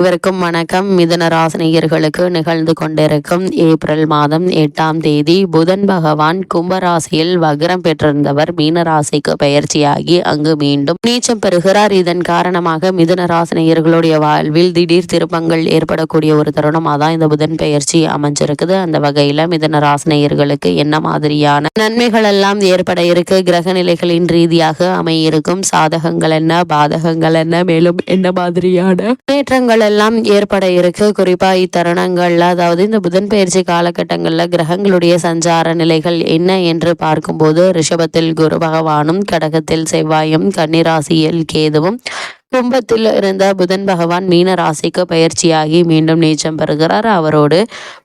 இவருக்கும் வணக்கம். மிதன ராசினியர்களுக்கு நிகழ்ந்து கொண்டிருக்கும் ஏப்ரல் மாதம் எட்டாம் தேதி புதன் பகவான் கும்பராசியில் வக்ரம் பெற்றிருந்தவர். மீன ராசிக்கு பயிற்சியாகி அங்கு மீண்டும் நீச்சம் பெறுகிறார். இதன் காரணமாக மிதன ராசினியர்களுடைய வாழ்வில் திடீர் திருப்பங்கள் ஏற்படக்கூடிய ஒரு தருணமாக தான் இந்த புதன் பயிற்சி அமைஞ்சிருக்குது. அந்த வகையில மிதன ராசினியர்களுக்கு என்ன மாதிரியான நன்மைகள் எல்லாம் ஏற்பட இருக்கு? கிரக நிலைகளின் ரீதியாக அமையிருக்கும் சாதகங்கள் என்ன? பாதகங்கள் என்ன? மேலும் என்ன மாதிரியான முன்னேற்றங்கள் எல்லாம் ஏற்பட இருக்கு. குறிப்பா இத்தருணங்கள்ல அதாவது இந்த புதன் பயிற்சி காலகட்டங்கள்ல கிரகங்களுடைய சஞ்சார நிலைகள் என்ன என்று பார்க்கும்போது ரிஷபத்தில் குரு பகவானும் கடகத்தில் செவ்வாயும் கன்னிராசியில் கேதுவும் கும்பத்தில் இருந்த புதன் பகவான் மீன ராசிக்கு பயிற்சியாகி மீண்டும் நீச்சம் பெறுகிறார். அவரோடு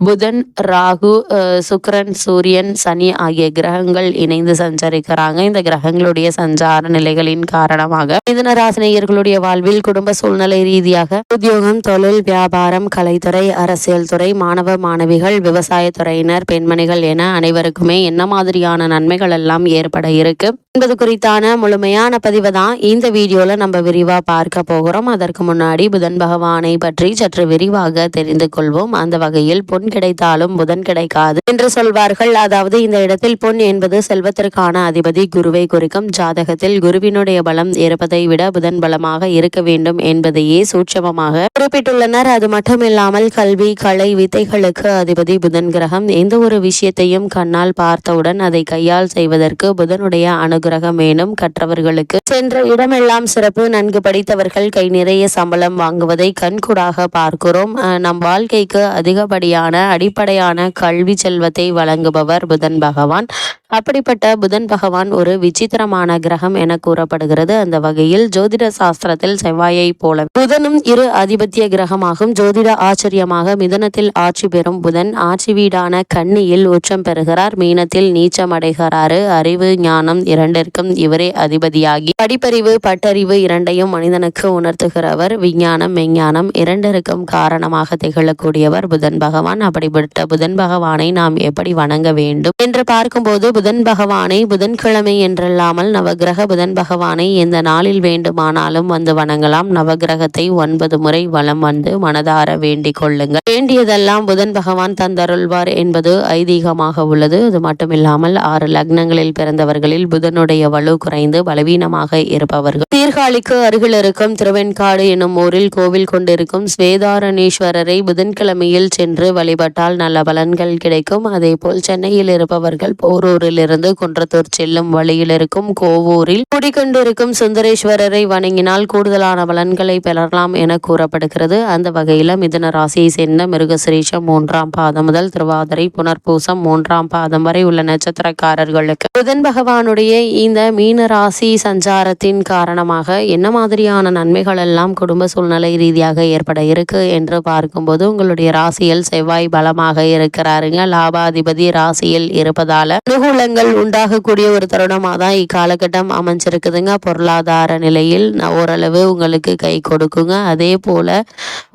புதன் ராகு சுக்கரன் சுக்கிரன் சூரியன் சனி ஆகிய கிரகங்கள் இணைந்து சஞ்சரிக்கிறாங்க. இந்த கிரகங்களுடைய சஞ்சார நிலைகளின் காரணமாக மிதன ராசினியர்களுடைய வாழ்வில் குடும்ப சூழ்நிலை ரீதியாக உத்தியோகம் தொழில் வியாபாரம் கலைத்துறை அரசியல் துறை மாணவ மாணவிகள் விவசாயத்துறையினர் பெண்மணிகள் என அனைவருக்குமே என்ன மாதிரியான நன்மைகள் எல்லாம் ஏற்பட இருக்கு என்பது குறித்தான முழுமையான பதிவை தான் இந்த வீடியோல நம்ம விரிவா பார்க்க போகிறோம். அதற்கு முன்னாடி புதன் பகவானை பற்றி சற்று விரிவாக தெரிந்து கொள்வோம். அந்த வகையில் பொன் கிடைத்தாலும் புதன் கிடைக்காது என்று சொல்வார்கள். அதாவது இந்த இடத்தில் பொன் என்பது செல்வத்திற்கான அதிபதி குருவை குறிக்கும். ஜாதகத்தில் குருவினுடைய பலம் இருப்பதை விட புதன் பலமாக இருக்க வேண்டும் என்பதையே சூட்சமமாக குறிப்பிட்டுள்ளனர். அது மட்டுமில்லாமல் கல்வி கலை வித்தைகளுக்கு அதிபதி புதன் கிரகம் எந்த ஒரு விஷயத்தையும் கண்ணால் பார்த்தவுடன் அதை கையால் செய்வதற்கு புதனுடைய அனுகிரகம் வேணும் கற்றவர்களுக்கு சென்ற இடமெல்லாம் சிறப்பு. நன்கு படி உழைத்தவர்கள் கை நிறைய சம்பளம் வாங்குவதை கண்கூடாக பார்க்கிறோம். அஹ் நம் வாழ்க்கைக்கு அதிகப்படியான அடிப்படையான கல்வி செல்வத்தை வழங்குபவர் புதன் பகவான். அப்படிப்பட்ட புதன் பகவான் ஒரு விசித்திரமான கிரகம் என கூறப்படுகிறது. அந்த வகையில் ஜோதிட சாஸ்திரத்தில் செவ்வாயை போல புதனும் இரு அதிபத்திய கிரகமாகும். ஜோதிட ஆச்சரியமாக மிதனத்தில் ஆட்சி பெறும் புதன் ஆட்சி வீடான கன்னியில் உச்சம் பெறுகிறார். மீனத்தில் நீச்சம் அடைகிறாரு. அறிவு ஞானம் இரண்டிற்கும் இவரே அதிபதியாகி படிப்பறிவு பட்டறிவு இரண்டையும் மனிதனுக்கு உணர்த்துகிறவர். விஞ்ஞானம் மெஞ்ஞானம் இரண்டிற்கும் காரணமாக திகழக்கூடியவர் புதன் பகவான். அப்படிப்பட்ட புதன் பகவானை நாம் எப்படி வணங்க வேண்டும் என்று பார்க்கும்போது புதன் பகவானை புதன்கிழமை என்றல்லாமல் நவகிரக புதன் பகவானை எந்த நாளில் வேண்டுமானாலும் வந்து வணங்கலாம். நவகிரகத்தை ஒன்பது முறை வலம் வந்து மனதார வேண்டிக் கொள்ளுங்கள். வேண்டியதெல்லாம் புதன் பகவான் தந்தருள்வார் என்பது ஐதீகமாக உள்ளது. அது மட்டுமில்லாமல் ஆறு லக்னங்களில் பிறந்தவர்களில் புதனுடைய வலு குறைந்து பலவீனமாக இருப்பவர்கள். சீர்காழிக்கு அருகில் இருக்கும் திருவெண்காடு எனும் ஊரில் கோவில் கொண்டிருக்கும் ஸ்வேதாரணீஸ்வரரை புதன்கிழமையில் சென்று வழிபட்டால் நல்ல பலன்கள் கிடைக்கும். அதேபோல் சென்னையில் இருப்பவர்கள் போரூரில் போரூரிலிருந்து குன்றத்தூர் செல்லும் வழியில் இருக்கும் கோவூரில் குடிக்கொண்டிருக்கும் சுந்தரேஸ்வரரை வணங்கினால் கூடுதலான பலன்களை பெறலாம் என கூறப்படுகிறது. அந்த வகையில் மிதுன ராசியை சேர்ந்த மிருகசிரீஷம் மூன்றாம் பாதம் முதல் திருவாதிரை புனர்பூசம் மூன்றாம் பாதம் வரை உள்ள நட்சத்திரக்காரர்களுக்கு புதன் பகவானுடைய இந்த மீன ராசி சஞ்சாரத்தின் காரணமாக என்ன மாதிரியான நன்மைகள் எல்லாம் குடும்ப சூழ்நிலை ரீதியாக ஏற்பட இருக்கு என்று பார்க்கும்போது உங்களுடைய ராசியில் செவ்வாய் பலமாக இருக்கிறாருங்க. லாபாதிபதி ராசியில் இருப்பதால அனுகூலங்கள் உண்டாகக்கூடிய ஒரு தருணமாக தான் இக்காலகட்டம் அமைஞ்சிருக்குதுங்க. பொருளாதார நிலையில் நான் ஓரளவு உங்களுக்கு கை கொடுக்குங்க. அதே போல்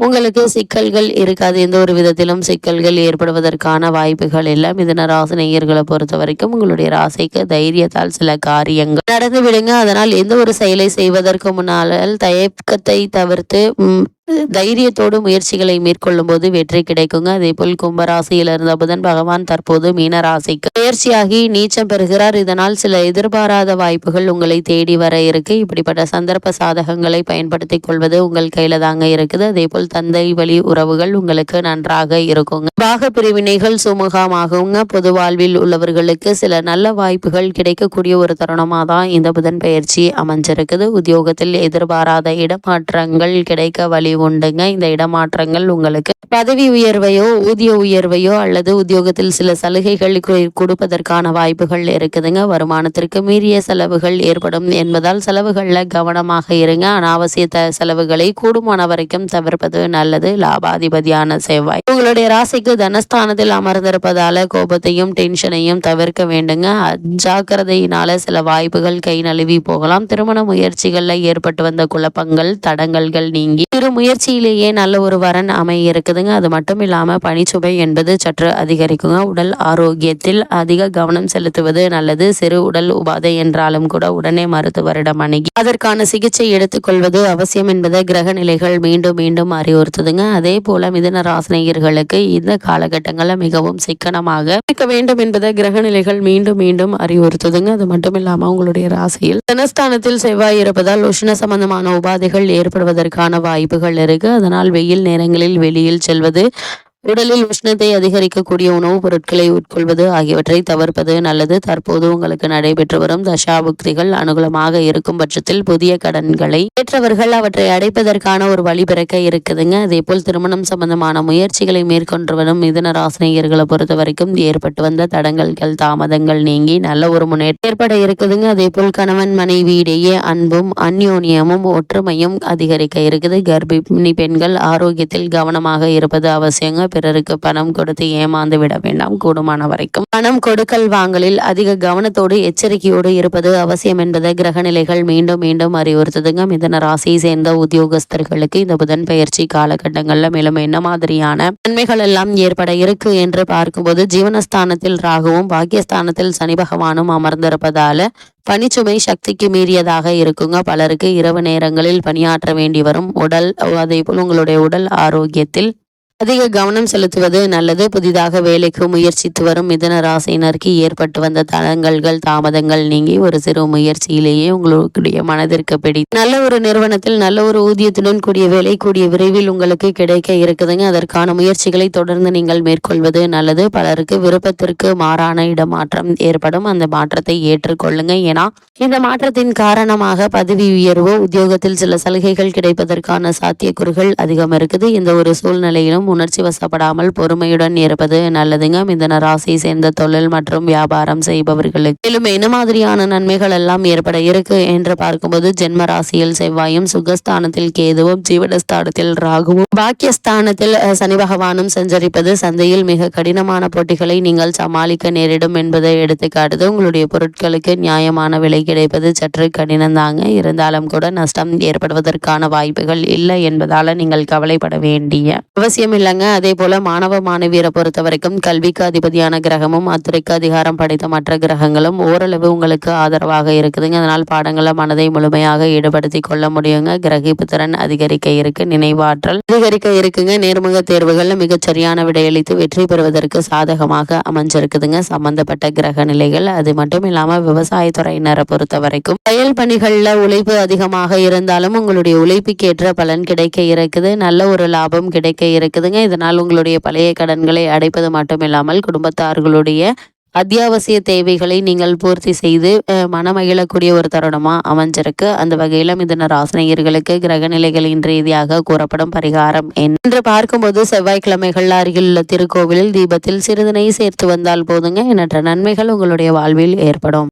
உங்களுக்கு சிக்கல்கள் இருக்காது. எந்த ஒரு விதத்திலும் சிக்கல்கள் ஏற்படுவதற்கான வாய்ப்புகள் இல்லை. மிதன ராசி நேயர்களை பொறுத்த வரைக்கும் உங்களுடைய ராசிக்கு தைரியத்தால் சில காரியங்கள் நடந்து விடுங்க அதனால் எந்த ஒரு செயலை செய்வதற்கு முன்னால் தயக்கத்தை தவிர்த்து தைரியத்தோடு முயற்சிகளை மேற்கொள்ளும் போது வெற்றி கிடைக்குங்க. அதே போல் கும்பராசியில் இருந்த புதன் பகவான் தற்போது மீனராசிக்கு முயற்சியாகி நீச்சம் பெறுகிறார். இதனால் சில எதிர்பாராத வாய்ப்புகள் உங்களை தேடி வர இருக்கு. இப்படிப்பட்ட சந்தர்ப்ப சாதகங்களை பயன்படுத்திக் கொள்வது உங்கள் கையில தாங்க இருக்குது. அதே போல் தந்தை வழி உறவுகள் உங்களுக்கு நன்றாக இருக்குங்க. பாக பிரிவினைகள் சுமூகமாகுங்க. பொது வாழ்வில் உள்ளவர்களுக்கு சில நல்ல வாய்ப்புகள் கிடைக்கக்கூடிய ஒரு தருணமாக தான் இந்த புதன் பயிற்சி அமைஞ்சிருக்குது. உத்தியோகத்தில் எதிர்பாராத இடமாற்றங்கள் கிடைக்க வழி உண்டுங்க. இந்த இடமாற்றங்கள் உங்களுக்கு பதவி உயர்வையோ ஊதிய உயர்வையோ அல்லது உத்தியோகத்தில் சில சலுகைகள் கொடுப்பதற்கான வாய்ப்புகள் இருக்குதுங்க. வருமானத்திற்கு மீறிய செலவுகள் ஏற்படும் என்பதால் செலவுகளில் கவனமாக இருங்க. அனாவசிய செலவுகளை கூடுமான வரைக்கும் தவிர்ப்பது நல்லது. லாபாதிபதியான செவ்வாய். உங்களுடைய ராசிக்கு தனஸ்தானத்தில் அமர்ந்திருப்பதால கோபத்தையும் டென்ஷனையும் தவிர்க்க வேண்டுங்க. அஜாக்கிரதையினால சில வாய்ப்புகள் கை நழுவி போகலாம். திருமண முயற்சிகளில் ஏற்பட்டு வந்த குழப்பங்கள் தடங்கல்கள் நீங்கி இரு முயற்சியிலேயே நல்ல ஒரு வரன் அமைய இருக்குதுங்க அது மட்டும் இல்லாமல் பனிச்சுவை என்பது சற்று அதிகரிக்குங்க. உடல் ஆரோக்கியத்தில் அதிக கவனம் செலுத்துவது நல்லது. சிறு உடல் உபாதை என்றாலும் கூட உடனே மருத்துவரிடம் அணுகி அதற்கான சிகிச்சை எடுத்துக்கொள்வது அவசியம் என்பதை கிரக நிலைகள் மீண்டும் மீண்டும் அறிவுறுத்துதுங்க. அதே போல மிதன ராசினியர்களுக்கு இந்த காலகட்டங்களில் மிகவும் சிக்கனமாக இருக்க வேண்டும் என்பதை கிரக நிலைகள் மீண்டும் மீண்டும் அறிவுறுத்துதுங்க. அது மட்டும் இல்லாம உங்களுடைய ராசியில் தனஸ்தானத்தில் செவ்வாய் இருப்பதால் உஷ்ண சம்பந்தமான உபாதைகள் ஏற்படுவதற்கான வாய்ப்புகள் இருக்கு. அதனால் வெயில் நேரங்களில் வெளியில் செல்வது உடலில் உஷ்ணத்தை அதிகரிக்கக்கூடிய உணவுப் பொருட்களை உட்கொள்வது ஆகியவற்றை தவிர்ப்பது நல்லது. தற்போது உங்களுக்கு நடைபெற்று வரும் தசாபுக்திகள் அனுகூலமாக இருக்கும் பட்சத்தில் புதிய கடன்களை ஏற்றவர்கள் அவற்றை அடைப்பதற்கான ஒரு வழி பிறக்க இருக்குதுங்க. அதே போல் திருமணம் சம்பந்தமான முயற்சிகளை மேற்கொண்டு வரும் மிதன ராசினியர்களை பொறுத்த வரைக்கும் ஏற்பட்டு வந்த தடங்கல்கள் தாமதங்கள் நீங்கி நல்ல ஒரு முன்னேற்றம் ஏற்பட இருக்குதுங்க. அதே போல் கணவன் மனைவி இடையே அன்பும் அந்யோன்யமும் ஒற்றுமையும் அதிகரிக்க இருக்குது. கர்ப்பிணி பெண்கள் ஆரோக்கியத்தில் கவனமாக இருப்பது அவசியங்க. பிறருக்கு பணம் கொடுத்து ஏமாந்து விட வேண்டாம். கூடுமான வரைக்கும் பணம் கொடுக்கல் வாங்கலில் அதிக கவனத்தோடு எச்சரிக்கையோடு இருப்பது அவசியம் என்பதை கிரகநிலைகள் மீண்டும் மீண்டும் அறிவுறுத்துதுங்க. மிதன ராசியை சேர்ந்த உத்தியோகஸ்தர்களுக்கு இந்த புதன் பயிற்சி காலகட்டங்கள்ல மேலும் என்ன மாதிரியான நன்மைகள் எல்லாம் ஏற்பட இருக்கு என்று பார்க்கும்போது ஜீவனஸ்தானத்தில் ராகுவும் பாக்கியஸ்தானத்தில் சனி பகவானும் அமர்ந்திருப்பதால பனிச்சுமை சக்திக்கு மீறியதாக இருக்குங்க. பலருக்கு இரவு நேரங்களில் பணியாற்ற வேண்டி வரும். உடல் அதே போல் உங்களுடைய உடல் ஆரோக்கியத்தில் அதிக கவனம் செலுத்துவது நல்லது. புதிதாக வேலைக்கு முயற்சித்து வரும் மிதன ராசியினருக்கு ஏற்பட்டு வந்த தளங்கள்கள் தாமதங்கள் நீங்கி ஒரு சிறு முயற்சியிலேயே உங்களுடைய மனதிற்கு பிடி. நல்ல ஒரு நிறுவனத்தில் நல்ல ஒரு ஊதியத்துடன் கூடிய வேலை கூடிய விரைவில் உங்களுக்கு கிடைக்க இருக்குதுங்க. அதற்கான முயற்சிகளை தொடர்ந்து நீங்கள் மேற்கொள்வது நல்லது. பலருக்கு விருப்பத்திற்கு மாறான இடமாற்றம் ஏற்படும். அந்த மாற்றத்தை ஏற்றுக்கொள்ளுங்க. ஏன்னா இந்த மாற்றத்தின் காரணமாக பதவி உயர்வோ உத்தியோகத்தில் சில சலுகைகள் கிடைப்பதற்கான சாத்தியக்கூறுகள் அதிகம் இருக்குது. இந்த ஒரு சூழ்நிலையிலும் உணர்ச்சி வசப்படாமல் பொறுமையுடன் இருப்பது நல்லதுங்க. மிதன ராசியை சேர்ந்த தொழில் மற்றும் வியாபாரம் செய்பவர்களுக்கு மேலும் என்ன மாதிரியான நன்மைகள் எல்லாம் ஏற்பட இருக்கு என்று பார்க்கும்போது ஜென்ம ராசியில் செவ்வாயும் சுகஸ்தானத்தில் கேதுவும் ஜீவனஸ்தானத்தில் ராகுவும் பாக்கியஸ்தானத்தில் சனி பகவானும் சஞ்சரிப்பது சந்தையில் மிக கடினமான போட்டிகளை நீங்கள் சமாளிக்க நேரிடும் என்பதை எடுத்துக்காட்டுது. உங்களுடைய பொருட்களுக்கு நியாயமான விலை கிடைப்பது சற்று கடினம்தாங்க இருந்தாலும் கூட நஷ்டம் ஏற்படுவதற்கான வாய்ப்புகள் இல்லை என்பதால நீங்கள் கவலைப்பட வேண்டிய அவசியம் இல்லைங்க அதே போல் மாணவ மாணவியரை பொறுத்த வரைக்கும் கல்விக்கு அதிபதியான கிரகமும் அத்துறைக்கு அதிகாரம் படைத்த மற்ற கிரகங்களும் ஓரளவு உங்களுக்கு ஆதரவாக இருக்குதுங்க. அதனால் பாடங்களை மனதை முழுமையாக ஈடுபடுத்தி கொள்ள முடியுங்க. கிரகிப்பு திறன் அதிகரிக்க இருக்கு. நினைவாற்றல் அதிகரிக்க இருக்குங்க. நேர்முக தேர்வுகள் மிகச்சரியான விடையளித்து வெற்றி பெறுவதற்கு சாதகமாக அமைஞ்சிருக்குதுங்க. சம்பந்தப்பட்ட கிரக நிலைகள் அது மட்டும் இல்லாமல் விவசாயத்துறையினரை பொறுத்த வரைக்கும் வயல் பணிகளில் உழைப்பு அதிகமாக இருந்தாலும் உங்களுடைய உழைப்புக்கேற்ற பலன் கிடைக்க இருக்குது. நல்ல ஒரு லாபம் கிடைக்க இருக்குது. இருக்குதுங்க இதனால் உங்களுடைய பழைய கடன்களை அடைப்பது மட்டுமில்லாமல் குடும்பத்தார்களுடைய அத்தியாவசிய தேவைகளை நீங்கள் பூர்த்தி செய்து மனமகிழக்கூடிய ஒரு தருணமா அமைஞ்சிருக்கு. அந்த வகையில மிதன ராசினியர்களுக்கு கிரகநிலைகளின் ரீதியாக கூறப்படும் பரிகாரம் என்று பார்க்கும்போது செவ்வாய்க்கிழமைகள் அருகில் உள்ள திருக்கோவிலில் தீபத்தில் சிறிது நெய் சேர்த்து வந்தால் போதுங்க. எண்ணற்ற நன்மைகள் உங்களுடைய வாழ்வில் ஏற்படும்.